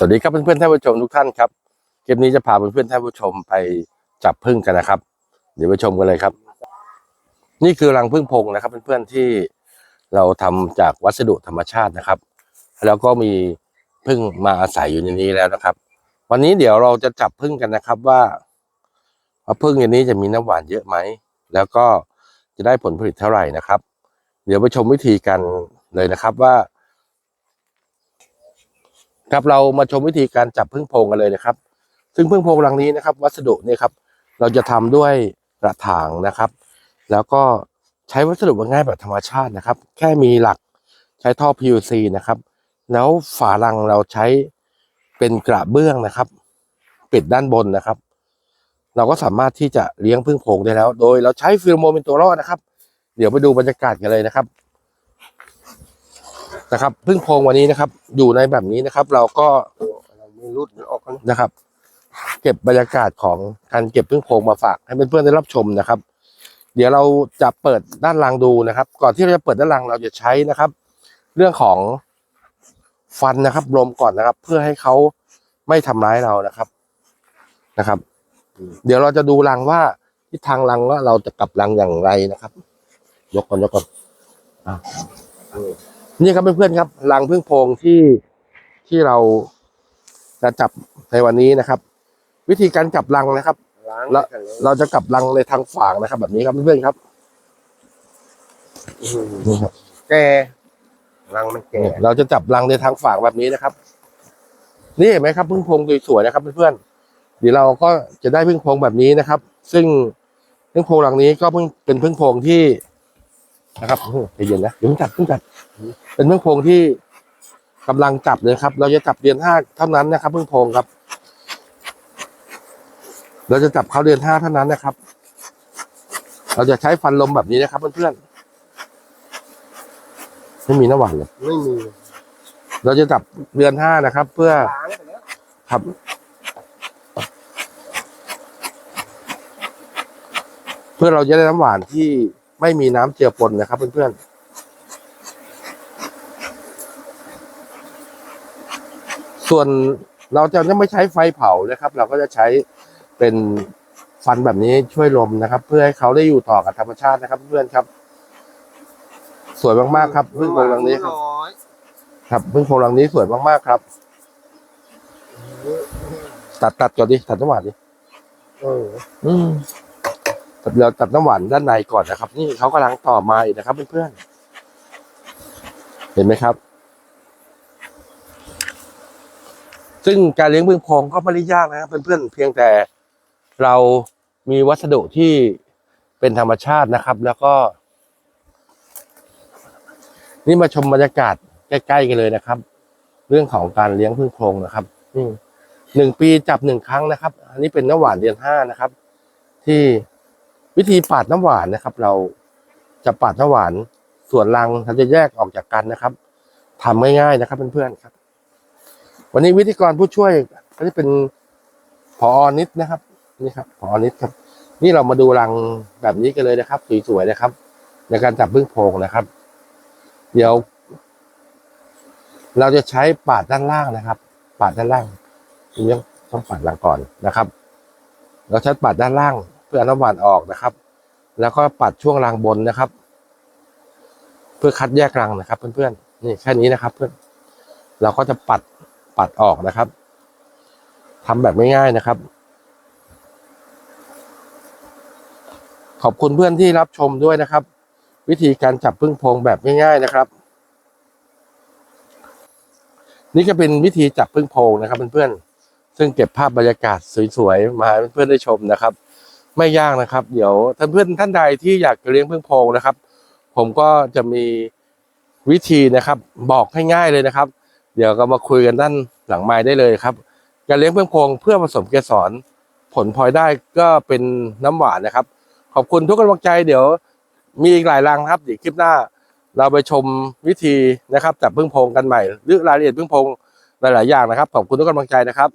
สวัสดีครับเพื่อนๆท่านผู้ชมทุกท่านครับคลิปนี้จะพาเพื่อนๆท่านผู้ชมไปจับพึ่งกันนะครับ เดี๋ยวไปชมกันเลยครับ นี่คือรังพึ่งพงนะครับ เพื่อนๆที่เราทำจากวัสดุธรรมชาตินะครับ แล้วก็มีพึ่งมาอาศัยอยู่ในนี้แล้วนะครับ วันนี้เดี๋ยวเราจะจับพึ่งกันนะครับว่าว่าพึ่งอย่างนี้จะมีน้ำหวานเยอะไหมแล้วก็จะได้ผลผลิตเท่าไหร่นะครับ เดี๋ยวไปชมวิธีกันเลยนะครับว่า ครับเรามาชมวิธีการจับพึ่งโพงกันเลยนะครับ ซึ่งพึ่งโพงรังนี้นะครับ วัสดุเนี่ยครับ เราจะทำด้วยกระถางนะครับ แล้วก็ใช้วัสดุง่ายๆแบบธรรมชาตินะครับ แค่มีหลักใช้ท่อ PVC นะครับ แล้วฝารังเราใช้เป็นกระเบื้องนะครับ ปิดด้านบนนะครับ เราก็สามารถที่จะเลี้ยงพึ่งโพงได้แล้ว โดยเราใช้ฟิลโมเป็นตัวรอดนะครับ เดี๋ยวไปดูบรรยากาศกันเลยนะครับ นะครับพึ่งโพรงวันนี้นะครับ อยู่ในแบบนี้นะครับ เราก็เราไม่รุดออกนะครับ เก็บบรรยากาศของการเก็บพึ่งโพรงมาฝากให้เพื่อนๆได้รับชมนะครับ เดี๋ยวเราจะเปิดด้านล่างดูนะครับ ก่อนที่เราจะเปิดด้านล่างเราจะใช้นะครับ เรื่องของฟันนะครับลมก่อนนะครับ เพื่อให้เขาไม่ทำร้ายเรานะครับนะครับ เดี๋ยวเราจะดูรังว่าทิศทางรังว่าเราจะกลับรังอย่างไรนะครับ ยกก่อนยกก่อนอะ นี่ครับเพื่อนๆครับรังพึ่งโพรงที่ที่เราจะจับในวันนี้นะครับ วิธีการจับรังนะครับล้างแล้วกันเลยเราจะกลับรังในทางฝางนะครับ แบบนี้ครับเพื่อนๆครับอืมนี่ครับแกรังมันแก่เนี่ยเราจะจับรังในทางฝางแบบนี้นะครับ นี่เห็นไหมครับพึ่งโพรงสวยๆนะครับเพื่อนๆเดี๋ยวเราก็จะได้พึ่งโพรงแบบนี้นะครับ ซึ่งพึ่งโพรงรังนี้ก็เพิ่งเป็นพึ่งโพรงที่ นะครับโอ้โหใจเย็นนะเดี๋ยวเพิ่งจับเพิ่งจับเป็นพึ่งโพรงที่กำลังจับเลยครับ เราจะจับเดือนห้าเท่านั้นนะครับพึ่งโพรงครับ เราจะจับเขาเดือนห้าเท่านั้นนะครับ เราจะใช้ฟันลมแบบนี้นะครับเพื่อนๆไม่มีน้ำหวานเลยไม่มีเราจะจับเดือนห้านะครับ เพื่อล้างไปแล้วครับเพื่อเราจะได้น้ำหวานที่ ไม่มีน้ำเจือปนนะครับ เพื่อนๆส่วนเราจะไม่ใช้ไฟเผานะครับ เราก็จะใช้เป็นฟันแบบนี้ช่วยลมนะครับ เพื่อให้เขาได้อยู่ต่อกับธรรมชาตินะครับ เพื่อนๆครับ สวยมากๆครับพึ่งโพรงรังนี้ครับน้อยครับพึ่งโพรงรังนี้สวยมากๆครับ ตัดตัดก่อนดิตัดน้ำหวานดิเอออืมตัด เราตัดน้ำหวานด้านในก่อนนะครับ นี่เขากำลังต่อมาอีกนะครับเพื่อนๆเห็นไหมครับ ซึ่งการเลี้ยงพึ่งพรงก็ไม่ได้ยากนะครับเพื่อนๆเพียงแต่เรามีวัสดุที่เป็นธรรมชาตินะครับ แล้วก็ นี่มาชมบรรยากาศใกล้ๆกันเลยนะครับ เรื่องของการเลี้ยงพึ่งพงนะครับหนึ่งปีจับหนึ่งครั้งนะครับ อันนี้เป็นน้ำหวานเดือนห้านะครับ ที่ วิธีปาดน้ำหวานนะครับ เราจะปาดน้ำหวานส่วนรังเราจะแยกออกจากกันนะครับทำง่ายๆนะครับเพื่อนๆครับ วันนี้วิธีกรผู้ช่วยก็จะเป็นพอนิดนะครับ นี่ครับพอนิดครับ นี่เรามาดูรังแบบนี้กันเลยนะครับสวยๆนะครับ ในการจับพึ่งโพงนะครับ เดี๋ยว เราจะใช้ปาดด้านล่างนะครับ ปาดด้านล่างอันนี้ต้องปาดล่างก่อนนะครับ เราใช้ปาดด้านล่าง เพื่อน้ำหวานออกนะครับ แล้วก็ปัดช่วงรังบนนะครับ เพื่อคัดแยกรังนะครับ เพื่อนๆนี่แค่นี้นะครับ เพื่อนเราก็จะปัดปัดออกนะครับทำแบบง่ายๆนะครับ ขอบคุณเพื่อนที่รับชมด้วยนะครับ วิธีการจับพึ่งพงแบบง่าย ๆนะครับ นี่ก็เป็นวิธีจับพึ่งพงนะครับเพื่อนๆซึ่งเก็บภาพบรรยากาศสวยๆมาให้เพื่อนๆได้ชมนะครับ ไม่ยากนะครับ เดี๋ยวท่านเพื่อนท่านใดที่อยากจะเลี้ยงพึ่งโพงนะครับ ผมก็จะมีวิธีนะครับ บอกให้ง่ายเลยนะครับ เดี๋ยวก็มาคุยกันด้านหลังไม้ได้เลยครับ การเลี้ยงพึ่งโพงเพื่อผสมเกสรผลพลอยได้ก็เป็นน้ำหวานนะครับ ขอบคุณทุกกำลังใจ เดี๋ยวมีอีกหลายรังครับเดี๋ยวคลิปหน้า เราไปชมวิธีนะครับจับพึ่งโพงกันใหม่ หรือรายละเอียดพึ่งโพงหลายๆอย่างนะครับขอบคุณทุกกำลังใจนะครับ